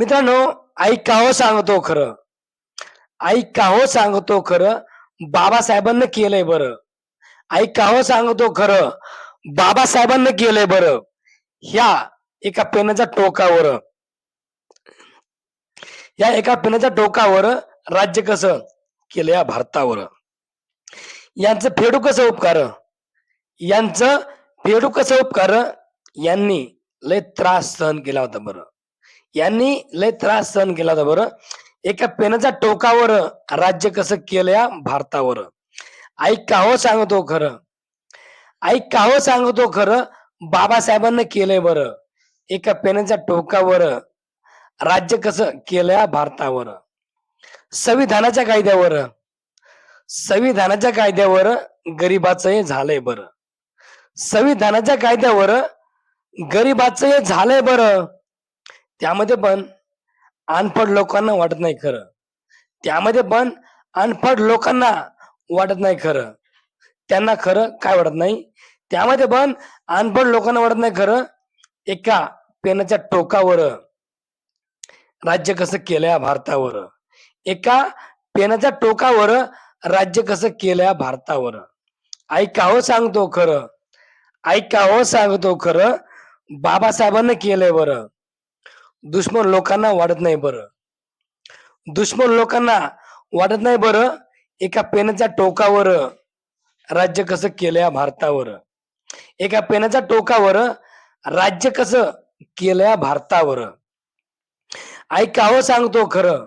मित्रांनो आई काहो सांगतो खरं. आई काहो सांगतो खरं. बाबासाहेबांना केलंय बरं. आई काहो सांगतो खरं. बाबासाहेबांना केलंय बरं. ह्या एका पेनाच्या टोकावर. या एका पेनाच्या टोकावर राज्य कसं केलं या भारतावर. यांचं फेडू कसं उपकार? यांचं फेडू कसं उपकार? यांनी लय त्रास सहन केला होता बरं. यांनी लय त्रास सहन केला होता बरं. एका पेनाच्या टोकावर राज्य कसं केलं या भारतावर. आई काहो सांगतो खरं. आई काहो सांगतो खरं बाबासाहेबांना केलंय बरं. एका पेनाच्या टोकावर राज्य कसं केलं या भारतावर. संविधानाच्या कायद्यावर. संविधानाच्या कायद्यावर गरिबाचं हे झालंय बरं. संविधानाच्या कायद्यावर गरिबाचं हे झालंय बरं. त्यामध्ये पण अनपढ लोकांना वाटत नाही खरं. त्यामध्ये पण अनपढ लोकांना वाटत नाही खरं. त्यांना खरं काय वाटत नाही? त्यामध्ये पण अनपढ लोकांना वाटत नाही खरं. एका पेनाच्या टोकावर. राज्य कसं केलं या भारतावर. एका पेनाच्या टोकावर राज्य कसं केलं या भारतावर. ऐकावं सांगतो खरं. ऐकावं सांगतो खरं. बाबासाहेबांना केलंय बरं. दुश्मन लोकांना वाढत नाही बरं. दुश्मन लोकांना वाटत नाही बरं एका पेनाच्या टोकावर राज्य कसं केलं या भारतावर. एका पेनाच्या टोकावर राज्य कसं केलं या भारतावर. हो सांगतो खरं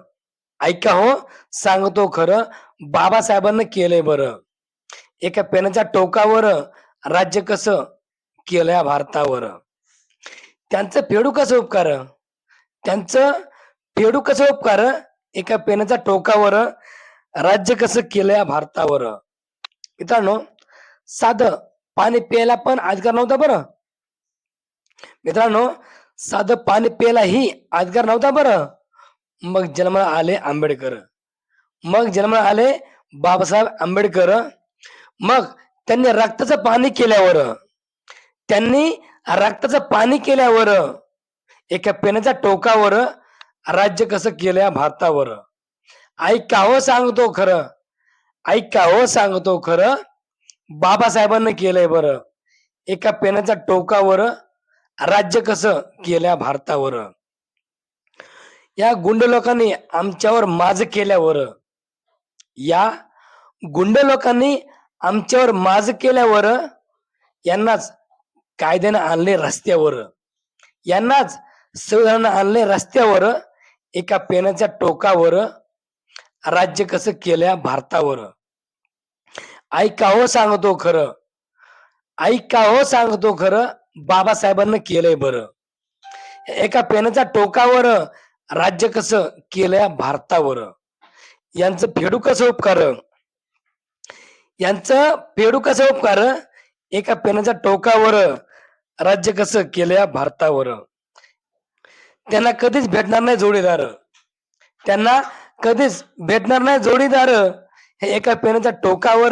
ऐका हो सांगतो खरं बाबासाहेबांना केलंय बरं. एका पेनाच्या टोकावर राज्य कसं केलं या भारतावर. त्यांचं फेडू कसं उपकार? त्यांचं फेडू कसं उपकार? एका पेनाच्या टोकावर राज्य कसं केलं या भारतावर? मित्रांनो साधं पाणी प्यायला पण अधिकार नव्हता बरं. मित्रांनो साधं पाणी प्यायलाही अधिकार नव्हता बरं. मग जन्माला आले आंबेडकर. मग जन्माला आले बाबासाहेब आंबेडकर. मग त्यांनी रक्ताचं पाणी केल्यावर त्यांनी रक्ताचं पाणी केल्यावर एका पेनाच्या टोकावर राज्य कसं केलं या भारतावर. ऐकावं सांगतो खरं. ऐकावं सांगतो खरं. बाबासाहेबांनी केलंय बरं. एका पेनाच्या टोकावर राज्य कसं केल्या भारतावर. या गुंड लोकांनी आमच्यावर माज केल्यावर या गुंड लोकांनी आमच्यावर माज केल्यावर यांनाच कायद्यानं आणले रस्त्यावर. यांनाच संविधानानं आणले रस्त्यावर एका पेनाच्या टोकावर राज्य कसं केल्या भारतावर. ऐकावं सांगतो खरं. ऐकावं सांगतो खरं बाबासाहेबांना केलंय बरं. एका पेनाच्या टोकावर राज्य कसं केलंय भारतावर. यांचं फेडू कसं उपकार? यांचं फेडू कसं उपकार? एका पेनाच्या टोकावर राज्य कसं केलंय भारतावर. त्यांना कधीच भेटणार नाही जोडीदार. त्यांना कधीच भेटणार नाही जोडीदार. हे एका पेनाच्या टोकावर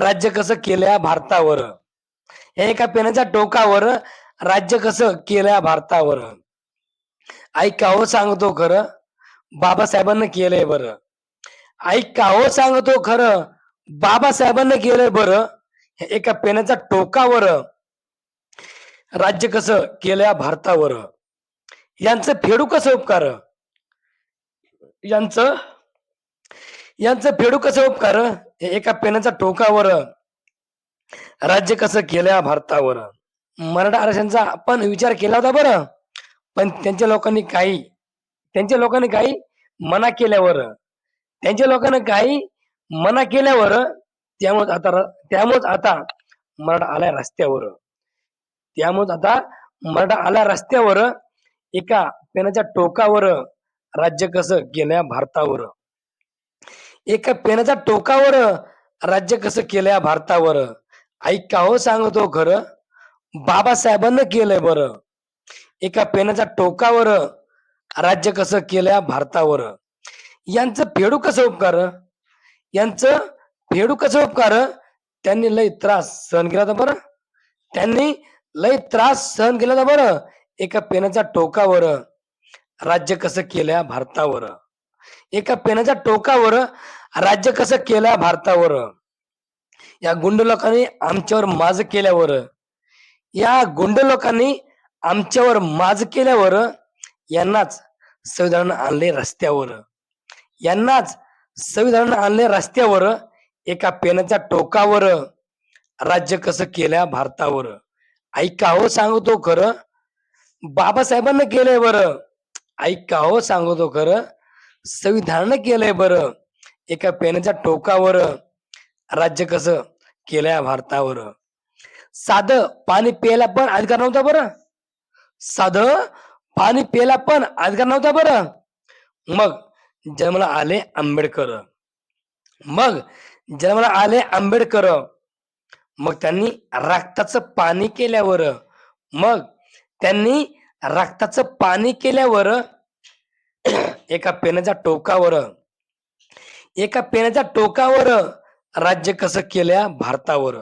राज्य कसं केलं भारतावर. हे एका पेनाच्या टोकावर राज्य कसं केलं भारतावर. ऐका हो सांगतो खरं? बाबासाहेबांना केलंय बरं. हो सांगतो खरं? बाबासाहेबांना केलंय बरं. हे एका पेनाच्या टोकावर राज्य कसं केलं भारतावर. यांचं फेडू कसं उपकार? यांचं यांचं फेडू कसं उपकार? हे एका पेनाच्या टोकावर राज्य कसं केलं भारतावर? मराठा आरक्षणचा आपण विचार केला होता बरं. पण त्यांच्या लोकांनी काही त्यांच्या लोकांनी काही मना केल्यावर त्यांच्या लोकांनी काही मना केल्यावर त्यामुळे आता त्यामुळेच आता मराठा आलाय रस्त्यावर. त्यामुळे आता मराठा आला रस्त्यावर एका पेनाच्या टोकावर राज्य कसं केल्या भारतावर? एका पेनाच्या टोकावर राज्य कसं केलं भारतावर? ऐका हो सांगतो खरं? बाबासाहेबांना केलंय बरं. एका पेनाच्या टोकावर राज्य कसं केल्या भारतावर? यांचं फेडू कसं उपकार? यांचं फेडू कसं उपकार? त्यांनी लय त्रास सहन केला होता बरं. त्यांनी लय त्रास सहन केला होता बरं. एका पेनाच्या टोकावर राज्य कसं केलं भारतावर. एका पेनाच्या टोकावर राज्य कसं केलं भारतावर. या गुंड लोकांनी आमच्यावर माज केल्यावर या गुंड लोकांनी आमच्यावर माज केल्यावर यांनाच संविधान आणले रस्त्यावर. यांनाच संविधान आणले रस्त्यावर एका पेनाच्या टोकावर राज्य कसं केल्या भारतावर. ऐका हो सांगतो खरं. बाबासाहेबांना केलंय बरं. ऐका हो सांगतो खरं. संविधानानं केलंय बरं. एका पेनाच्या टोकावर राज्य कसं केलंय भारतावर. साधं पाणी प्यायला पण अधिकार नव्हता बरं. साधं पाणी प्यायला पण अधिकार नव्हता बरं. मग जन्माला आले आंबेडकर. मग जन्माला आले आंबेडकर. मग त्यांनी रक्ताचं पाणी केल्यावर. मग त्यांनी रक्ताचं पाणी केल्यावर एका पेनाच्या टोकावर एका पेनाच्या टोकावर राज्य कसं केल्या? भारतावर.